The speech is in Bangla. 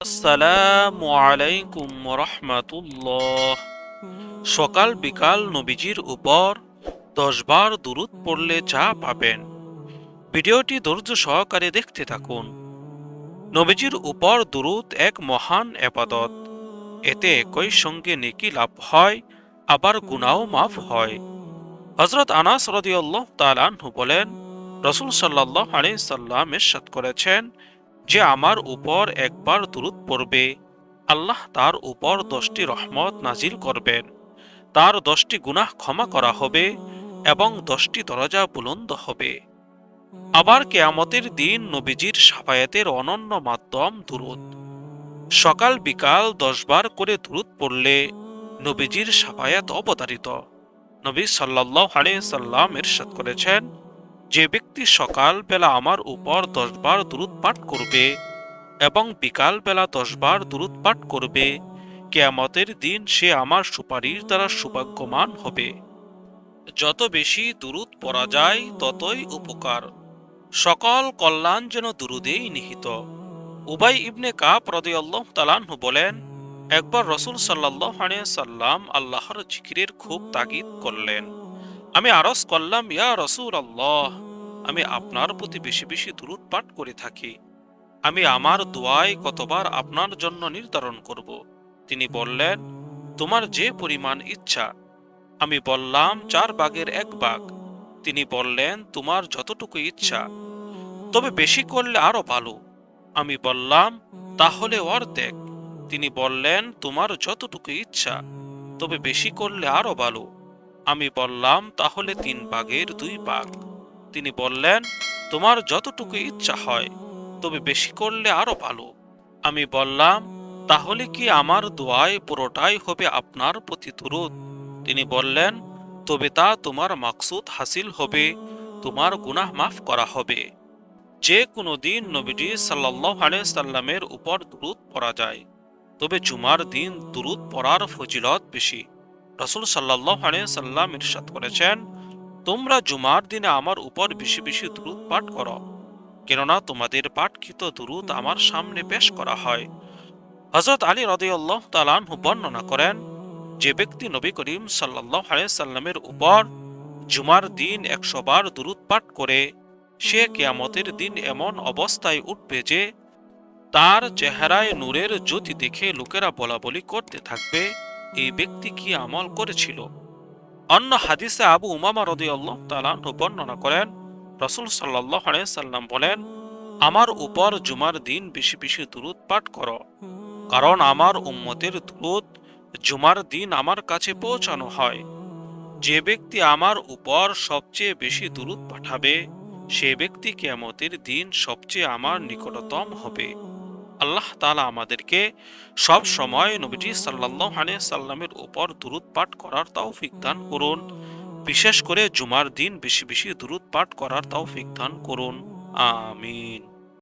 আসসালামু আলাইকুম রহমাতুল্লাহ সকাল বিকাল নবীজির উপর দশবার দুরুদ পড়লে যা পাবেন। ভিডিওটি ধৈর্য সহকারে দেখতে থাকুন। নবীজির উপর দুরুদ এক মহান এবাদত। এতে একই সঙ্গে নেকি লাভ হয়, আবার গুনাও মাফ হয়। হজরত আনাস রদিয়াল্লাহ তালানহু বলেন, রসুল সাল্লাহ আলি সাল্লাম এরশাদ করেছেন যে আমার উপর একবার দুরুদ পড়বে। আল্লাহ তার উপর দশটি রহমত নাজিল করবেন। তার দশটি গুনাহ ক্ষমা করা হবে এবং দশটি দরজা বুলন্দ হবে। আবার কেয়ামতের দিন নবীজির সাফায়াতের অনন্য মাধ্যম দুরুদ। সকাল বিকাল দশবার করে দুরুদ পড়লে নবীজির সাফায়াত অবতারিত। নবী সাল্লাহ আলিয়া সাল্লাম এরশাদ করেছেন যে ব্যক্তি সকাল বেলা আমার উপর দশবার দূরত পাঠ করবে এবং বিকাল বেলা দশবার দূরত পাঠ করবে, কেয়ামতের দিন সে আমার সুপারিশ দ্বারা সৌভাগ্যমান হবে। যত বেশি দুরুদ পড়া যায়, ততই উপকার। সকল কল্যাণ যেন দুরুদেই নিহিত। উবাই ইবনে কাপ রদিয়াল্লাহ তালানহু বলেন, একবার রসুল সাল্লাহ সাল্লাম আল্লাহর জিকিরের খুব তাগিদ করলেন। আমি আরজ করলাম, ইয়া রসুল আল্লাহ আমি আপনার প্রতি বেশি বেশি দূরত পাঠ করে থাকি। আমি আমার দোয়ায় কতবার আপনার জন্য নির্ধারণ করব। তিনি বললেন, তোমার যে পরিমাণ ইচ্ছা। আমি বললাম, চার বাগের এক বাঘ তিনি বললেন, তোমার যতটুকু ইচ্ছা, তবে বেশি করলে আরও ভালো। আমি বললাম, তাহলে অর্ধেক। তিনি বললেন, তোমার যতটুকু ইচ্ছা, তবে বেশি করলে আরও ভালো। আমি বললাম, তাহলে তিন বাঘের দুই বাঘ। তিনি বললেন, তোমার যতটুকু ইচ্ছা হয়, তবে বেশি করলে আরও ভালো। আমি বললাম, তাহলে কি আমার দোয়ায় পুরোটাই হবে আপনার প্রতি তুরুত তিনি বললেন, তবে তা তোমার মাকসুদ হাসিল হবে, তোমার গুনাহ মাফ করা হবে। যে কোনো দিন নবীজি সাল্লাহ সাল্লামের উপর দুরুদ পড়া যায়, তবে জুমার দিন দুরুদ পড়ার ফজিলত বেশি। রসুল সাল্লাহ সাল্লাম ইরশাদ করেছেন, তোমরা জুমার দিনে আমার উপর বেশি বেশি দুরুদ পাঠ করো। কেননা তোমাদের পাঠকৃত দুরুদ আমার সামনে পেশ করা হয়। হজরত আলী রদিয়াল্লাহ তালানহু বর্ণনা করেন, যে ব্যক্তি নবী করিম সাল্লাহ সাল্লামের উপর জুমার দিন একশো বার দুরুদ পাঠ করে, সে কেয়ামতের দিন এমন অবস্থায় উঠবে যে তার চেহারায় নূরের জ্যোতি দেখে লোকেরা বলা বলি করতে থাকবে। এই ব্যক্তি কি আমল করেছিল? অন্য হাদিসে আবু উমামা রদি আল্লাহ তালাহ বর্ণনা করেন, রসুল সাল্লাহ সাল্লাম বলেন, আমার উপর জুমার দিন বেশি বেশি দূরত পাঠ করো, কারণ আমার উম্মতের দূরত জুমার দিন আমার কাছে পৌঁছানো হয়। যে ব্যক্তি আমার উপর সবচেয়ে বেশি দূরত পাঠাবে, সে ব্যক্তি কেমতের দিন সবচেয়ে আমার নিকটতম হবে। আল্লাহ তালা আমাদেরকে সব সময় নবীজি সাল্লাহ সাল্লামের উপর দুরুদ পাঠ করার তাও দান করুন। বিশেষ করে জুমার দিন বেশি বেশি দুরুদ পাঠ করার তাও দান করুন। আমিন।